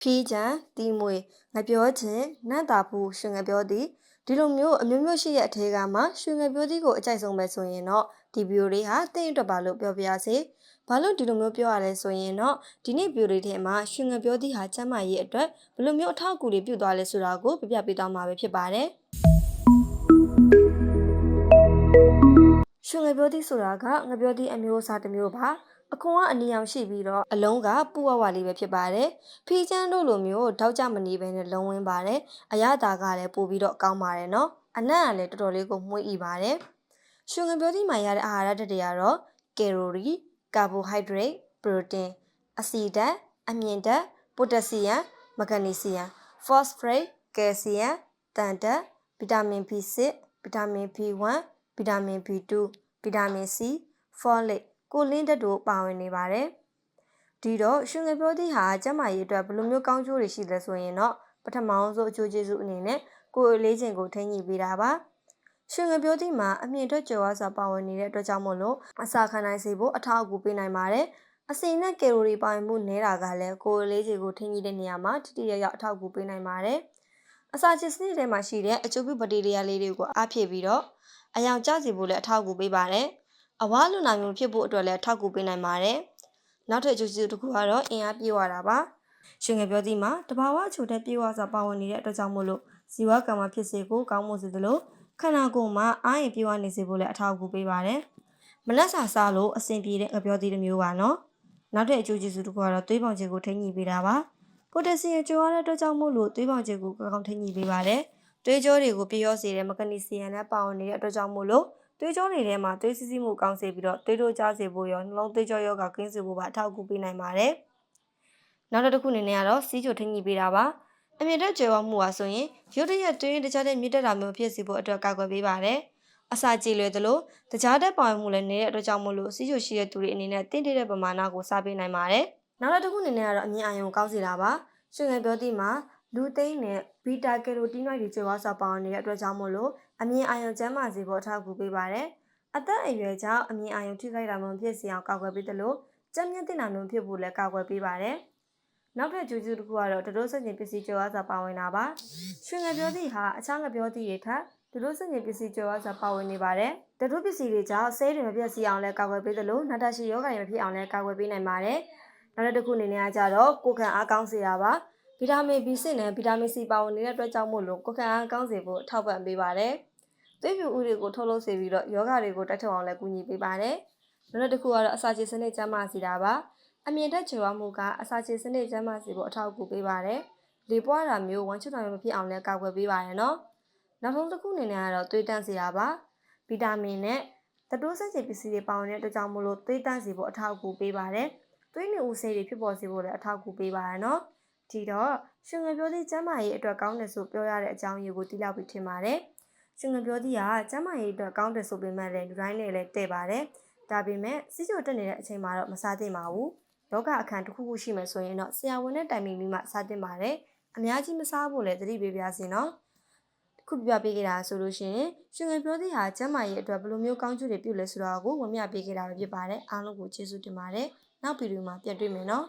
ဖီးချံတီမွေငပြောခြင်းနတ်တာဖူရှင်ငပြောသည်ဒီလိုမျိုးအမျိုးမျိုးရှိရဲ့အထဲကမှရှင်ငပြောသည်ကိုအကြိုက်ဆုံးပဲဆိုရင်တော့ဒီဗီဒီယိုလေးဟာတင့်အတွက်ပါလို့ပြောပြရစေဘာလို့ဒီလိုမျိုးပြောရလဲဆိုရင်တော့ဒီနေ့ဗီဒီယိုလေးထဲမှာရှင်ငပြောသည်ဟာကျမ်းမာရေးအတွက်ဘယ်လိုမျိုးအထောက်အကူတွေပြုသွားလဲဆိုတာကိုပြပြပေးသွားမှာပဲဖြစ်ပါတယ်ရှင်ငပြောသည်ဆိုတာကငပြောသည်အမျိုးအစားတစ်မျိုးပါ အခွန်ကအနီရောင်ရှိပြီးတော့အလုံးကပူဝဝလေးပဲဖြစ်ပါတယ်။ဖီချမ်းတို့လိုမျိုးတောက်ကြမနေဘဲနဲ့လုံးဝင်းပါတယ်။အရသာကလည်းပို့ပြီးတော့ကောင်းပါတယ်နော်။အနံ့ကလည်းတော်တော်လေးကိုမှုေးဤပါတယ်။ရှင်ငပြောသည့်မှာရတဲ့အာဟာရဓာတ်တွေကတော့ကယ်လိုရီ၊ကာဘိုဟိုက်ဒရိတ်၊ပရိုတင်း၊အဆီဓာတ်၊အမြင့်ဓာတ်၊ပိုတက်ဆီယမ်၊မဂနီဆီယမ်၊ဖော့စဖရိတ်၊ကယ်လ်ဆီယမ်၊တန်ဓာတ်၊ဗီတာမင် B6 ဗီတာမင် B1 ဗီတာမင် B2 ဗီတာမင် C ဖောလိတ် ကိုလင်းဓာတ်တို့ပါဝင်နေပါတယ်။ဒီတော့ရှင်ငယ်ပြောသည့်ဟာကျန်းမာရေးအတွက်ဘယ်လိုမျိုးကောင်းကျိုးတွေရှိလဲဆိုရင်တော့ပထမအောင်ဆုံးအကျိုးကျေးဇူးအနေနဲ့ကိုယ်အလေးချိန်ကိုထိန်းညှိပေးတာပါ။ရှင်ငယ်ပြောသည့်မှာအမြင့်ထွက်ကျော်ဝါစွာပါဝင်နေတဲ့အတွက်ကြောင့်မို့လို့အစာခံနိုင်စေဖို့အထောက်အကူပေးနိုင်ပါတယ်။အစိမ်းနဲ့ကယ်လိုရီပါဝင်မှုနည်းတာကလည်းကိုယ်အလေးချိန်ကိုထိန်းညှိတဲ့နေရာမှာထိထိရောက်ရောက်အထောက်အကူပေးနိုင်ပါတယ်။အစာချစ်စနစ်ထဲမှာရှိတဲ့အကျိုးပြုဘက်တီးရီးယားလေးတွေကိုအားဖြည့်ပြီးတော့အယောင်ကျစေဖို့လည်းအထောက်အကူပေးပါတယ်။ အဝါလူနာမျိုးဖြစ်ဖို့အတွက်လည်းထောက်ကူပေးနိုင်ပါတယ်။နောက်ထပ်အကျိုးကျေးဇူးတစ်ခုကတော့အင်အားပြေဝတာပါ။ရှင်ငယ်ပြောသည်မှာတဘာဝအချိုတဲ့ပြေဝစွာပါဝင်နေတဲ့အတွက်ကြောင့်မို့လို့ဇီဝကံမှာဖြစ်စေကိုကောင်းမှုစေသလိုခန္ဓာကိုယ်မှာအားရင်ပြေဝနေစေဖို့လည်းအထောက်အကူပေးပါတယ်။မနက်စာစားလို့အဆင်ပြေတဲ့ငပြောသည်တစ်မျိုးပါနော်။နောက်တဲ့အကျိုးကျေးဇူးတစ်ခုကတော့သွေးပေါင်ခြေကိုထိန်းညှိပေးတာပါ။ပိုတက်ဆီယမ်ကြိုးရတဲ့အတွက်ကြောင့်မို့လို့သွေးပေါင်ခြေကိုကောင်းထိန်းညှိပေးပါတယ်။သွေးကြောတွေကိုပြေရောစေတဲ့မဂနီဆီယမ်နဲ့ပါဝင်နေတဲ့အတွက်ကြောင့်မို့လို့ သွေးကြောတွေထဲမှာသွေးစီးစီးမှုကောင်းစေပြီးတော့သွေးတို့ကြားစေဖို့ရောနှလုံးသွေးကြောရောဂါကင်းစေဖို့ပါအထောက်အကူပေးနိုင်ပါတယ်။နောက်တစ်ခုအနေနဲ့ကတော့စီးချိုထိန်းညှိပေးတာပါ။အမြင့်တက်ကြွယ်ဝမှုဟာဆိုရင်ရုတ်တရက်တွင်းတခြားတဲ့မြင့်တက်တာမျိုးဖြစ်စေဖို့အတွက်ကာကွယ်ပေးပါတယ်။အစာကြည်လွယ်သလိုတခြားတဲ့ပေါင်မှုလည်းနေတဲ့အတွက်ကြောင့်မို့လို့စီးချိုရှိတဲ့သူတွေအနေနဲ့တင့်တဲ့ပမာဏကိုစားပေးနိုင်ပါတယ်။နောက်တစ်ခုအနေနဲ့ကတော့အမြင့်အာရုံကောင်းစေတာပါ။ရှင်ငယ်ပြောသည့်မှာ လူသိန်းနဲ့ဘီတာကယ်ရိုတီနိုက်တွေကျွေးဝါစာပေါင်းနေတဲ့အတွက်ကြောင့်မို့လို့အမြင်အာရုံကျန်းမာစေဖို့အထောက်အကူပေးပါတယ်။အသက်အရွယ်ကြောင့်အမြင်အာရုံထိခိုက်တာမျိုးဖြစ်စေအောင်ကာကွယ်ပေးတယ်လို့ကြက်မြင့်တင်တာမျိုးဖြစ်ဖို့လည်းကာကွယ်ပေးပါတယ်။နောက်ထပ်ကျူးကျူးတစ်ခုကတော့တတိုးစက်ကျင်ပစ္စည်းကျွေးဝါစာပါဝင်တာပါ။ရွှေငပြောသည့်ဟာအခြားငပြောသည့်တွေထက်တတိုးစက်ကျင်ပစ္စည်းကျွေးဝါစာပါဝင်နေပါတယ်။တတိုးပစ္စည်းတွေကြောင့်ဆေးတွေမပြတ်စီအောင်လည်းကာကွယ်ပေးတယ်လို့နာတာရှိယောဂတွေမဖြစ်အောင်လည်းကာကွယ်ပေးနိုင်ပါတယ်။နောက်တစ်ခုအနေနဲ့ကကြတော့ကိုယ်ခံအားကောင်းစေတာပါ။ ဗီတာမင် B6 နဲ့ဗီတာမင် C ပါဝင်နေတဲ့အတွက်ကြောင့်မို့လို့ကိုယ်ခံအားကောင်းစေဖို့ထောက်ပံ့ပေးပါတယ်။သွေးပြူဥတွေကိုထုတ်လုပ်စေပြီးတော့ယောဂတွေကိုတိုက်ထုတ်အောင်လည်းကူညီပေးပါတယ်။နောက်တစ်ခုကတော့အစာချေစနစ်ကျန်းမာစေတာပါ။အမြင့်တက်ချေဝမှုကအစာချေစနစ်ကျန်းမာစေဖို့အထောက်အကူပေးပါတယ်။လေပွားတာမျိုးဝမ်းချွတ်တာမျိုးမဖြစ်အောင်လည်းကာကွယ်ပေးပါတယ်နော်။နောက်ဆုံးတစ်ခုအနေနဲ့ကတော့သွေးတန့်စေတာပါ။ဗီတာမင်နဲ့တတိုးဆက်စီပစ္စည်းတွေပါဝင်တဲ့အတွက်ကြောင့်မို့လို့သွေးတန့်စေဖို့အထောက်အကူပေးပါတယ်။သွေးနှူဦးဆေးတွေဖြစ်ပေါ်စေဖို့လည်းအထောက်အကူပေးပါတယ်နော်။ ဒီတော့ရှင်ငယ်ပြောသည့်ကျမ်းမာရေးအတွက်ကောင်းတယ်ဆိုပြောရတဲ့အကြောင်းအရာကိုသိလောက်ပြီးထင်ပါတယ်။ရှင်ငယ်ပြောသည့်ကကျမ်းမာရေးအတွက်ကောင်းတယ်ဆိုပေမဲ့လည်းလူတိုင်းနဲ့လည်းတဲ့ပါတယ်။ဒါပေမဲ့စီးချိုတက်နေတဲ့အချိန်မှာတော့မစားသင့်ပါဘူး။လောကအခန်းတစ်ခုခုရှိမှဆိုရင်တော့ဆရာဝန်နဲ့တိုင်ပင်ပြီးမှစားသင့်ပါတယ်။အများကြီးမစားဖို့လည်းသတိပေးပါစေနော်။ခုပြပေးခဲ့တာဆိုလို့ရှိရင်ရှင်ငယ်ပြောသည့်ဟာကျမ်းမာရေးအတွက်ဘယ်လိုမျိုးကောင်းကျိုးတွေပြုလဲဆိုတာကိုဝေမျှပေးခဲ့တာပဲဖြစ်ပါတယ်အားလုံးကိုကျေးဇူးတင်ပါတယ်နောက်ဗီဒီယိုမှာပြန်တွေ့မယ်နော်